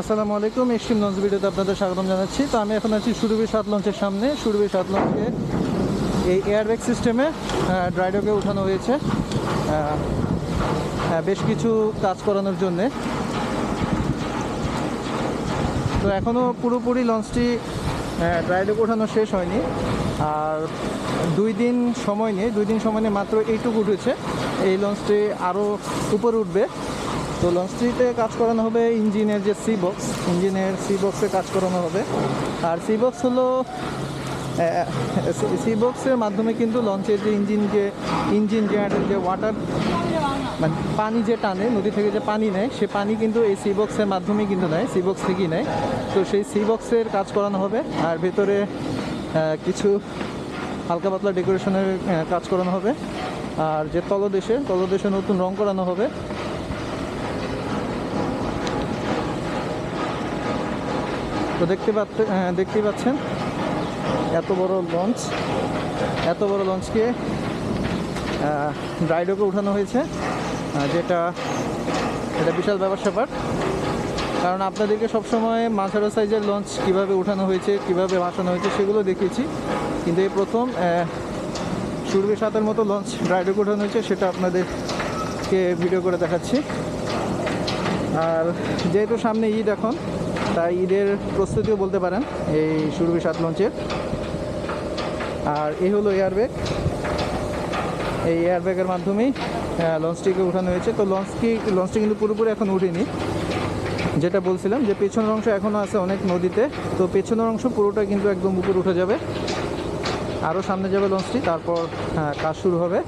আসসালামু আলাইকুম extreme launch ভিডিওতে আপনাদের স্বাগতম জানাচ্ছি। তো আমি এখন আছি সুরভি সাত লঞ্চের সামনে। সুরভি সাত লঞ্চে এই এয়ারব্যাগ সিস্টেমে ড্রাইডকে উঠানো হয়েছে। হ্যাঁ, বেশ কিছু কাজ করানোর জন্যে। তো এখনও পুরোপুরি লঞ্চটি ড্রাইডক ওঠানো শেষ হয়নি। আর দুই দিন সময় নিয়ে দুই দিন সময় নিয়ে মাত্র এইটুকু উঠেছে। এই লঞ্চটি আরও উপরে উঠবে। তো লঞ্চটিতে কাজ করানো হবে ইঞ্জিনের যে সি বক্স ইঞ্জিনের সি বক্সে কাজ করানো হবে। আর সি বক্স হলো সি বক্সের মাধ্যমে কিন্তু লঞ্চের যে ইঞ্জিন যে, ইঞ্জিন জেনারেটর যে ওয়াটার মানে পানি যে টানে, নদী থেকে যে পানি নেয়, সে পানি কিন্তু এই সি বক্সের মাধ্যমে কিন্তু নেয় সি বক্স থেকেই নেয়। তো সেই সি বক্সের কাজ করানো হবে, আর ভেতরে কিছু হালকা পাতলা ডেকোরেশনের কাজ করানো হবে। আর যে তলদেশে তলদেশে নতুন রং করানো হবে। তো দেখতে পাচ্ছে আহ, দেখতেই পাচ্ছেন। এত বড় লঞ্চ এত বড় লঞ্চকে ড্রাইডকে উঠানো হয়েছে যেটা এটা বিশাল ব্যাপার স্যাপার। কারণ আপনাদেরকে সবসময় মাঝারো সাইজের লঞ্চ কীভাবে উঠানো হয়েছে কীভাবে ভাসানো হয়েছে সেগুলো দেখিয়েছি। কিন্তু এই প্রথম সুরভি সাতের মতো লঞ্চ ড্রাইডক উঠানো হয়েছে সেটা আপনাদেরকে ভিডিও করে দেখাচ্ছি। আর যেহেতু সামনে ঈদ এখন তাই ঈদের প্রস্তুতিও বলতে পারেন এই সুরভি সাত লঞ্চের। আর এই হলো এয়ারব্যাগ এই এয়ারব্যাগের মাধ্যমেই লঞ্চটিকে উঠানো হয়েছে। তো লঞ্চটি লঞ্চটি কিন্তু পুরোপুরি এখন উঠেনি। যেটা বলছিলাম যে পেছনের অংশ এখনও আছে অনেক নদীতে। তো পেছনের অংশ পুরোটা কিন্তু একদম উপরে উঠে যাবে। আরও সামনে যাবে লঞ্চটি তারপর হ্যাঁ, কাজ শুরু হবে।